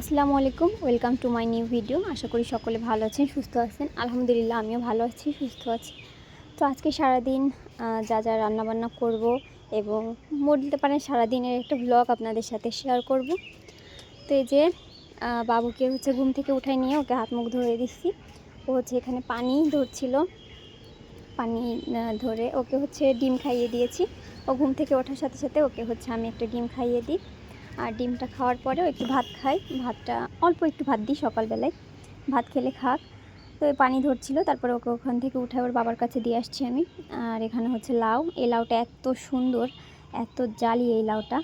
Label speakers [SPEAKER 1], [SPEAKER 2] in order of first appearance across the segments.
[SPEAKER 1] আসসালামু আলাইকুম welcome to my new video আশা করি সকলে ভালো আছেন, সুস্থ আছেন। আলহামদুলিল্লাহ, আমিও ভালো আছি, সুস্থ আছি। তো আজকে সারাদিন যা যা রান্নাবান্না করব এবং বলতে পারেন সারাদিনের একটা ব্লগ আপনাদের সাথে শেয়ার করব। তো এই যে বাবুকে হচ্ছে ঘুম থেকে উঠাই নিয়ে ওকে হাত মুখ ধরে দিচ্ছি। ও হচ্ছে এখানে পানি ধরছিল। পানি ধরে ওকে হচ্ছে ডিম খাইয়ে দিয়েছি। ও ঘুম থেকে ওঠার সাথে সাথে ওকে হচ্ছে আমি একটা ডিম খাইয়ে দিই। আর ডিমটা খাওয়ার পরেও একটু ভাত খাই। ভাতটা অল্প একটু ভাত দিই সকালবেলায়। ভাত খেলে খাক। তো পানি ধরছিল, তারপরে ওকে ওখান থেকে উঠে ওর বাবার কাছে দিয়ে আসছি আমি। আর এখানে হচ্ছে লাউ। এই লাউটা এত সুন্দর, এত জালি এই লাউটা।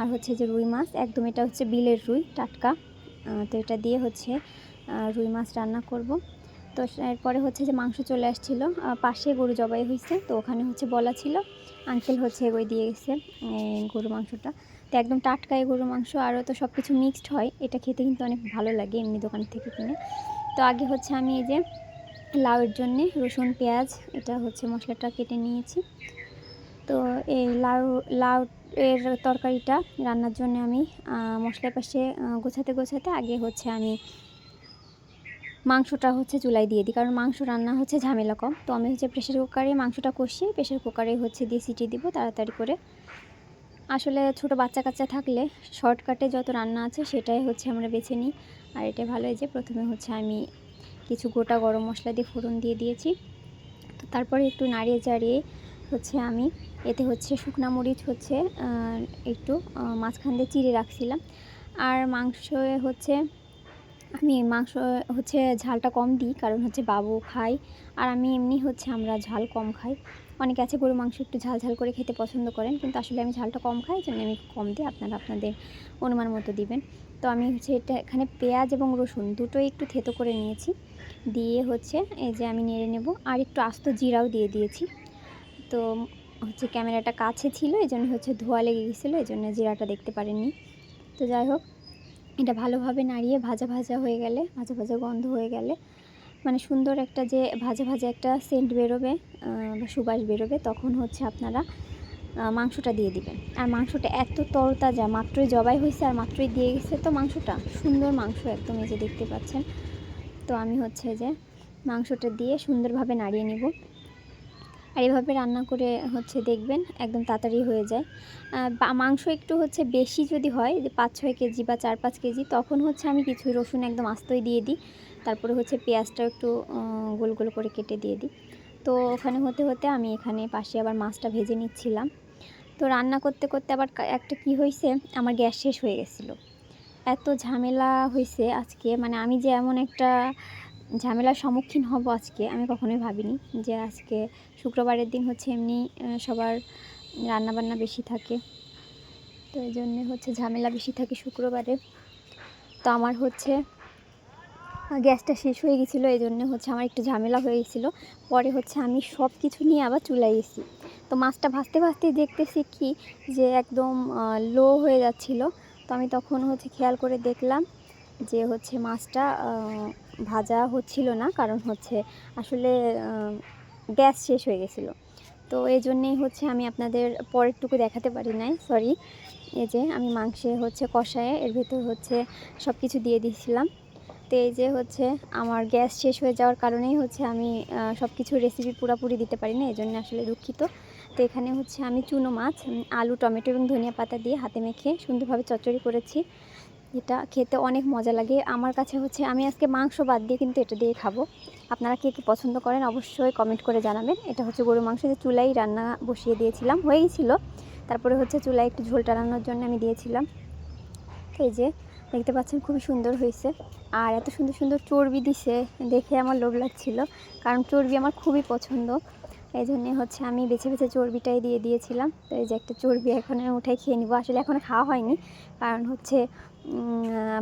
[SPEAKER 1] আর হচ্ছে যে রুই মাছ, একদম এটা হচ্ছে বিলের রুই, টাটকা। তো এটা দিয়ে হচ্ছে রুই মাছ রান্না করব। তো এরপরে হচ্ছে যে মাংস চলে আসছিল। পাশে গরু জবাই হয়েছে তো ওখানে হচ্ছে বলা ছিল। আঙ্কেল হচ্ছে ওই দিয়ে গেছে গরু মাংসটা। তো একদম টাটকা এই গরুর মাংস, আরও তো সব কিছু মিক্সড হয়। এটা খেতে কিন্তু অনেক ভালো লাগে এমনি দোকান থেকে কিনে। তো আগে হচ্ছে আমি এই যে লাউয়ের জন্যে রসুন, পেঁয়াজ, এটা হচ্ছে মশলাটা কেটে নিয়েছি। তো এই লাউ লাউ এর তরকারিটা রান্নার জন্য আমি মশলার পাশে গোছাতে গোছাতে আগে হচ্ছে আমি মাংসটা হচ্ছে চুলায় দিয়ে দিই। কারণ মাংস রান্না হচ্ছে ঝামেলা কম। তো আমি হচ্ছে প্রেশার কুকারে মাংসটা কষিয়ে প্রেশার কুকারে হচ্ছে দিয়ে সিটি দিব, তাড়াতাড়ি করে। আসলে ছোট বাচ্চা কাচ্চা থাকলে শর্টকাটে যত রান্না আছে সেটাই হচ্ছে আমরা বেছে নিই। আর এটা ভালো যে প্রথমে হচ্ছে আমি কিছু গোটা গরম মশলা দিয়ে ফোড়ন দিয়ে দিয়েছি। তো তারপরে একটু নাড়িয়ে চাড়িয়ে হচ্ছে আমি এতে হচ্ছে শুকনা মরিচ হচ্ছে একটু মাঝখান দিয়ে চিড়ে রাখছিলাম। আর মাংস হচ্ছে আমি মাংস, হচ্ছে ঝালটা কম দিই, কারণ হচ্ছে বাবু খাই আর আমি এমনি হচ্ছে আমরা ঝাল কম খাই। অনেকে আছে গরু মাংস একটু ঝাল ঝাল করে খেতে পছন্দ করেন, কিন্তু আসলে আমি ঝালটা কম খাই জন্য আমি কম দিই, আপনারা আপনাদের অনুমান মতো দিবেন। তো আমি হচ্ছে এটা, এখানে পেঁয়াজ এবং রসুন দুটোই একটু থেতো করে নিয়েছি। দিয়ে হচ্ছে এই যে আমি নেড়ে নেব, আর একটু আস্ত জিরাও দিয়ে দিয়েছি। তো হচ্ছে ক্যামেরাটা কাছে ছিল এই জন্য হচ্ছে ধোয়া লেগে গেছিল এই জন্য জিরাটা দেখতে পারেননি তো যাই হোক এটা ভালোভাবে নাড়িয়ে ভাজা ভাজা হয়ে গেলে, ভাজা ভাজা গন্ধ হয়ে গেলে মানে সুন্দর একটা যে ভাজা ভাজা একটা সেন্ট বেরোবে সুবাস বেরোবে, তখন হচ্ছে আপনারা মাংসটা দিয়ে দিবেন। আর মাংসটা এত তরতাজা, মাত্রই জবাই হয়েছে আর মাত্রই দিয়ে গেছে তো মাংসটা। সুন্দর মাংস একদম এই যে দেখতে পাচ্ছেন। তো আমি হচ্ছে যে মাংসটা দিয়ে সুন্দরভাবে নাড়িয়ে নিব। আর এভাবে রান্না করে হচ্ছে দেখবেন একদম তাড়াতাড়ি হয়ে যায়। মাংস একটু হচ্ছে বেশি যদি হয়, যে পাঁচ ছয় কেজি বা চার পাঁচ কেজি, তখন হচ্ছে আমি কিছু রসুন একদম আস্তই দিয়ে দিই। তারপরে হচ্ছে পেঁয়াজটাও একটু গোল গোল করে কেটে দিয়ে দিই। তো ওখানে হতে হতে আমি এখানে পাশে আবার মাছটা ভেজে নিচ্ছিলাম। তো রান্না করতে করতে আবার একটা কি হয়েছে আমার গ্যাস শেষ হয়ে গেছিল। এত ঝামেলা হয়েছে আজকে মানে আমি যে এমন একটা ঝামেলার সম্মুখীন হব আজকে, আমি কখনোই ভাবিনি যে আজকে শুক্রবারের দিন হচ্ছে এমনি সবার রান্নাবান্না বেশি থাকে। তো এই জন্যে হচ্ছে ঝামেলা বেশি থাকে শুক্রবারে। তো আমার হচ্ছে গ্যাসটা শেষ হয়ে গেছিল, এই জন্য হচ্ছে আমার একটু ঝামেলা হয়ে গেছিল। পরে হচ্ছে আমি সব কিছু নিয়ে আবার চুলায় গেছি তো মাছটা ভাজতে ভাজতে দেখতেছি কি যে একদম লো হয়ে যাচ্ছিল। তো আমি তখন হচ্ছে খেয়াল করে দেখলাম যে হচ্ছে মাছটা ভাজা হচ্ছিল না, কারণ হচ্ছে আসলে গ্যাস শেষ হয়ে গেছিল। তো এই জন্যেই হচ্ছে আমি আপনাদের পরেরটুকু দেখাতে পারি নাই সরি এই যে আমি মাংসে হচ্ছে কষায়, এর ভেতর হচ্ছে সব কিছু দিয়ে দিয়েছিলাম। তো এই যে হচ্ছে আমার গ্যাস শেষ হয়ে যাওয়ার কারণেই হচ্ছে আমি সব কিছু রেসিপি পুরোপুরি দিতে পারি না এই জন্য আসলে দুঃখিত। তো এখানে হচ্ছে আমি চুনো মাছ, আলু, টমেটো এবং ধনিয়া পাতা দিয়ে হাতে মেখে সুন্দরভাবে চচ্চড়ি করেছি। এটা খেতে অনেক মজা লাগে। আমার কাছে হচ্ছে, আমি আজকে মাংস বাদ দিয়ে কিন্তু এটা দিয়ে খাব। আপনারা কে কী পছন্দ করেন অবশ্যই কমেন্ট করে জানাবেন। এটা হচ্ছে গরু মাংস যে চুলাই রান্না বসিয়ে দিয়েছিলাম হয়ে গেছিল তারপরে হচ্ছে চুলায় একটু ঝোল টানানোর জন্য আমি দিয়েছিলাম। এই যে, দেখতে পাচ্ছেন খুবই সুন্দর হয়েছে। আর এত সুন্দর সুন্দর চর্বি দিছে, দেখে আমার লোভ লাগছিল। কারণ চর্বি আমার খুবই পছন্দ। এই জন্যে হচ্ছে আমি বেছে বেছে চর্বিটাই দিয়ে দিয়েছিলাম। তো এই যে একটা চর্বি এখন আমি উঠাই খেয়ে নিব। আসলে এখনও খাওয়া হয়নি। কারণ হচ্ছে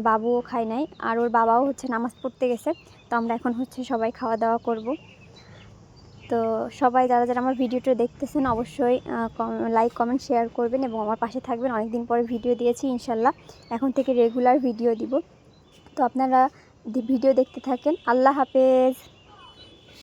[SPEAKER 1] বাবুও খায় নাই। আর ওর বাবাও হচ্ছে নামাজ পড়তে গেছে। তো আমরা এখন হচ্ছে সবাই খাওয়া দাওয়া করব। তো সবাই যারা যারা আমার ভিডিওটা দেখতেছেন, অবশ্যই লাইক কমেন্ট শেয়ার করবেন এবং আমার পাশে থাকবেন। অনেক দিন পরে ভিডিও দিয়েছি, ইনশাল্লাহ। এখন থেকে রেগুলার ভিডিও দিব। তো আপনারা ভিডিও দেখতে থাকেন। আল্লাহ হাফেজ।